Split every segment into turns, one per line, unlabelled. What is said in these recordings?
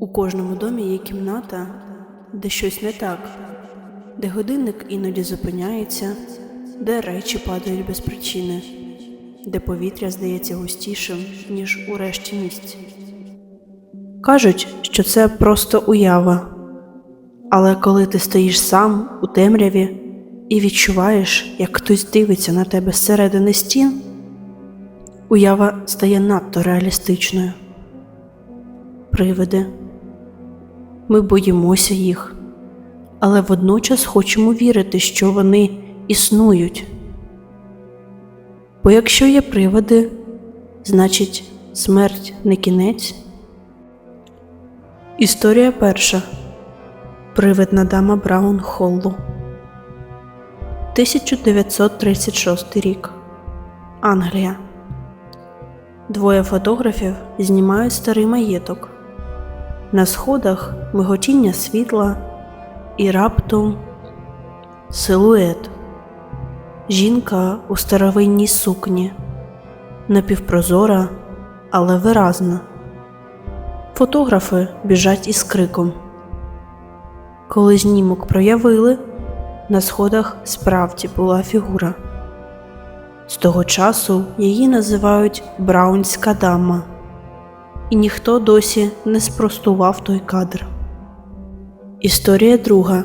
У кожному домі є кімната, де щось не так, де годинник іноді зупиняється, де речі падають без причини, де повітря здається густішим, ніж у решті місць. Кажуть, що це просто уява. Але коли ти стоїш сам у темряві і відчуваєш, як хтось дивиться на тебе зсередини стін, уява стає надто реалістичною. Привиди. Ми боїмося їх, але водночас хочемо вірити, що вони існують. Бо якщо є привиди, значить смерть не кінець. Історія перша. Привидна дама Браун Холлу. 1936 рік. Англія. Двоє фотографів знімають старий маєток. На сходах миготіння світла і раптом силует. Жінка у старовинній сукні, напівпрозора, але виразна. Фотографи біжать із криком. Коли знімок проявили, на сходах справді була фігура. З того часу її називають Браунська дама, і ніхто досі не спростував той кадр. Історія друга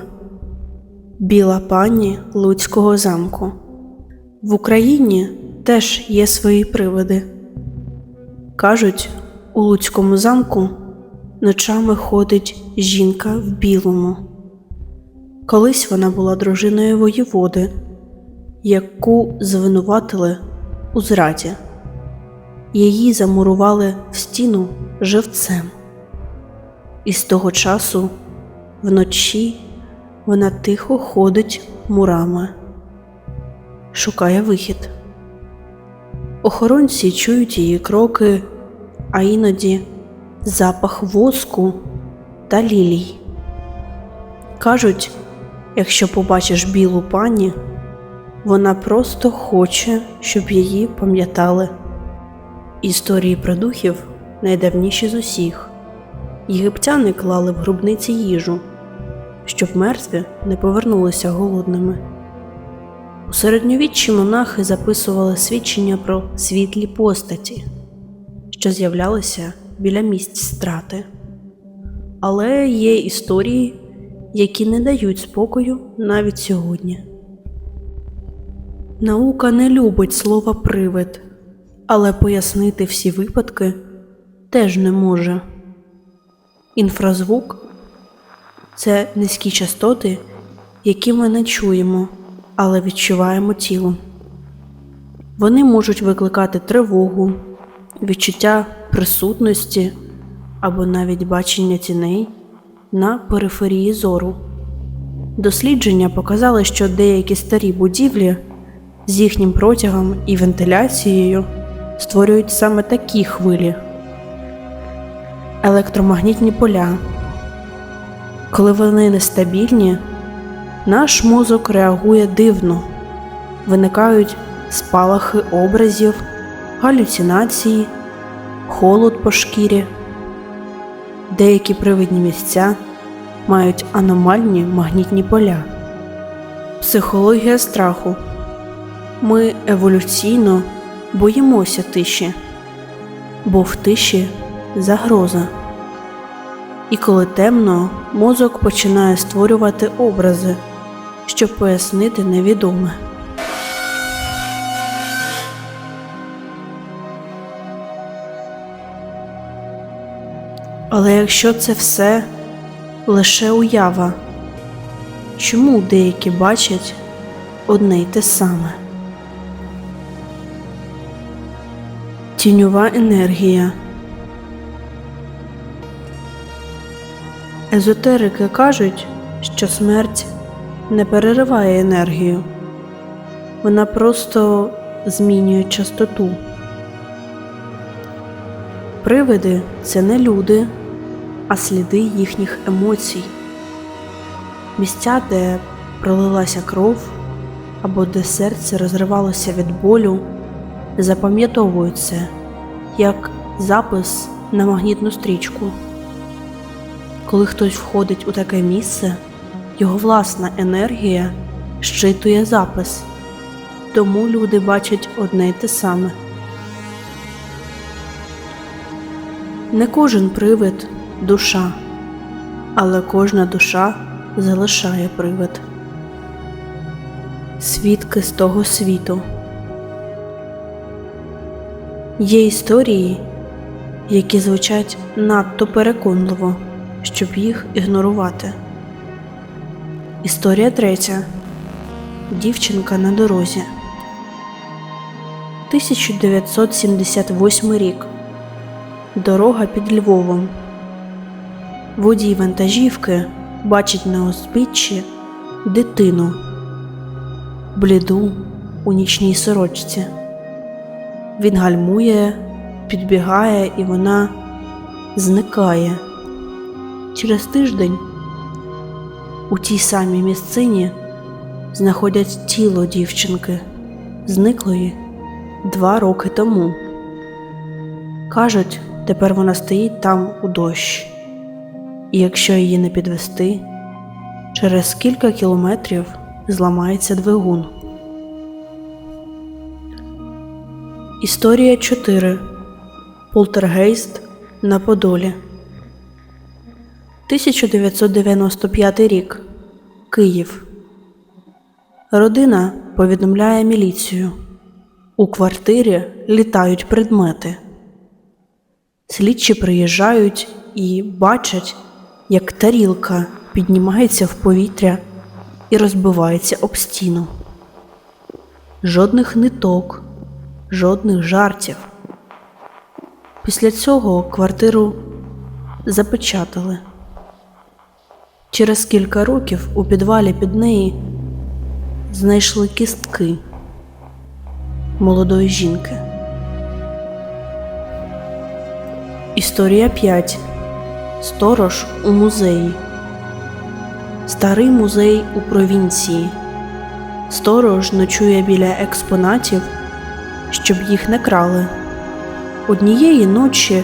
Біла пані Луцького замку. В Україні теж є свої привиди. Кажуть, у Луцькому замку ночами ходить жінка в білому. Колись вона була дружиною воєводи, яку звинуватили у зраді. Її замурували в стіну живцем. І з того часу вночі вона тихо ходить мурами, шукає вихід. Охоронці чують її кроки, а іноді запах воску та лілій. Кажуть, якщо побачиш білу пані, вона просто хоче, щоб її пам'ятали. Історії про духів найдавніші з усіх. Єгиптяни клали в гробниці їжу, щоб мертві не повернулися голодними. У середньовіччі монахи записували свідчення про світлі постаті, що з'являлися біля місць страти. Але є історії, які не дають спокою навіть сьогодні. Наука не любить слова привид, але пояснити всі випадки теж не може. Інфразвук це низькі частоти, які ми не чуємо, але відчуваємо тілом. Вони можуть викликати тривогу, відчуття присутності або навіть бачення тіней на периферії зору. Дослідження показали, що деякі старі будівлі з їхнім протягом і вентиляцією створюють саме такі хвилі. Електромагнітні поля. Коли вони нестабільні, наш мозок реагує дивно, виникають спалахи образів, галюцинації, холод по шкірі. Деякі привидні місця мають аномальні магнітні поля. Психологія страху. Ми еволюційно боїмося тиші, бо в тиші загроза. І коли темно, мозок починає створювати образи, щоб пояснити невідоме. Але якщо це все лише уява, чому деякі бачать одне й те саме? Тіньова енергія. Езотерики кажуть, що смерть не перериває енергію, вона просто змінює частоту. Привиди це не люди, а сліди їхніх емоцій, місця, де пролилася кров або де серце розривалося від болю, запам'ятовуються як запис на магнітну стрічку. Коли хтось входить у таке місце, його власна енергія щитує запис, тому люди бачать одне й те саме. Не кожен привид душа, але кожна душа залишає привид. Свідки з того світу. Є історії, які звучать надто переконливо, щоб їх ігнорувати. Історія третя. Дівчинка на дорозі. 1978 рік. Дорога під Львовом. Водій вантажівки бачить на узбіччі дитину, бліду у нічній сорочці. Він гальмує, підбігає, і вона зникає. Через тиждень у тій самій місцині знаходять тіло дівчинки, зниклої два роки тому. Кажуть, тепер вона стоїть там у дощ, і якщо її не підвести, через кілька кілометрів зламається двигун. Історія 4. Полтергейст на Подолі. 1995 рік. Київ. Родина повідомляє міліцію. У квартирі літають предмети. Слідчі приїжджають і бачать, як тарілка піднімається в повітря і розбивається об стіну. Жодних ниток, жодних жартів. Після цього квартиру запечатали. Через кілька років у підвалі під неї знайшли кістки молодої жінки. Історія 5. Сторож у музеї. Старий музей у провінції. Сторож ночує біля експонатів, щоб їх не крали. Однієї ночі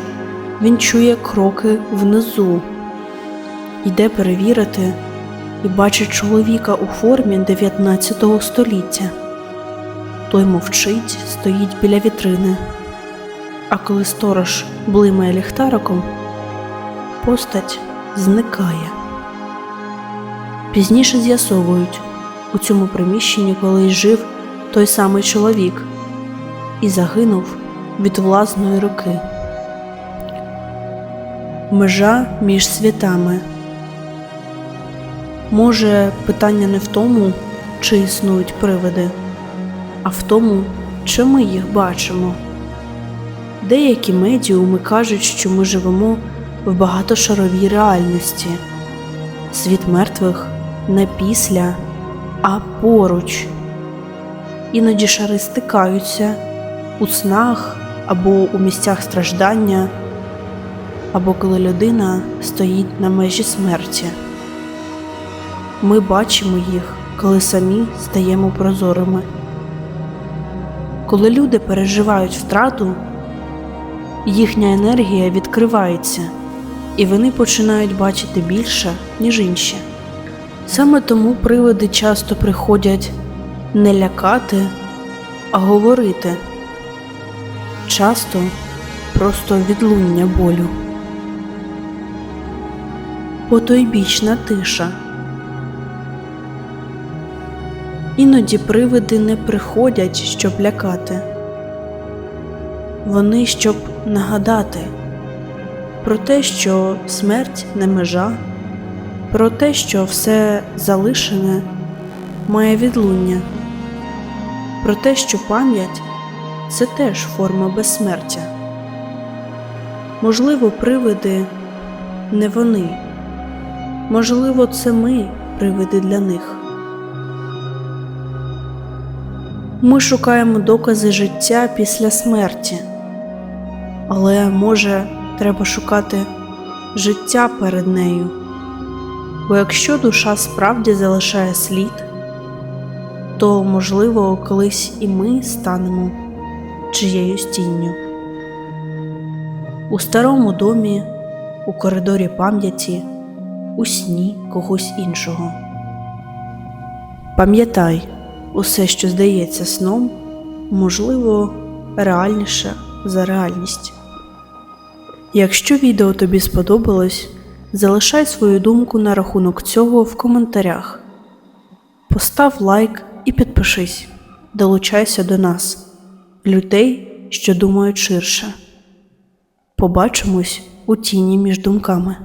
він чує кроки внизу, йде перевірити і бачить чоловіка у формі 19 століття. Той мовчить, стоїть біля вітрини. А коли сторож блимає ліхтариком, постать зникає. Пізніше з'ясовують, у цьому приміщенні колись жив той самий чоловік і загинув від власної руки. Межа між світами. Може, питання не в тому, чи існують привиди, а в тому, чи ми їх бачимо. Деякі медіуми кажуть, що ми живемо в багатошаровій реальності. Світ мертвих не після, а поруч. Іноді шари стикаються у снах або у місцях страждання, або коли людина стоїть на межі смерті. Ми бачимо їх, коли самі стаємо прозорими. Коли люди переживають втрату, їхня енергія відкривається, і вони починають бачити більше, ніж інші. Саме тому привиди часто приходять не лякати, а говорити, часто просто відлуння болю. Потойбічна тиша. Іноді привиди не приходять, щоб лякати. Вони щоб нагадати про те, що смерть не межа, про те, що все залишене має відлуння, про те, що пам'ять це теж форма безсмертя. Можливо, привиди не вони, можливо, це ми привиди для них. Ми шукаємо докази життя після смерті, але може треба шукати життя перед нею. Бо якщо душа справді залишає слід, то, можливо, колись і ми станемо чиєюсь тінню. У старому домі, у коридорі пам'яті, у сні когось іншого. Пам'ятай, усе, що здається сном, можливо, реальніше за реальність. Якщо відео тобі сподобалось, залишай свою думку на рахунок цього в коментарях. Постав лайк і підпишись. Долучайся до нас, людей, що думають ширше. Побачимось у тіні між думками.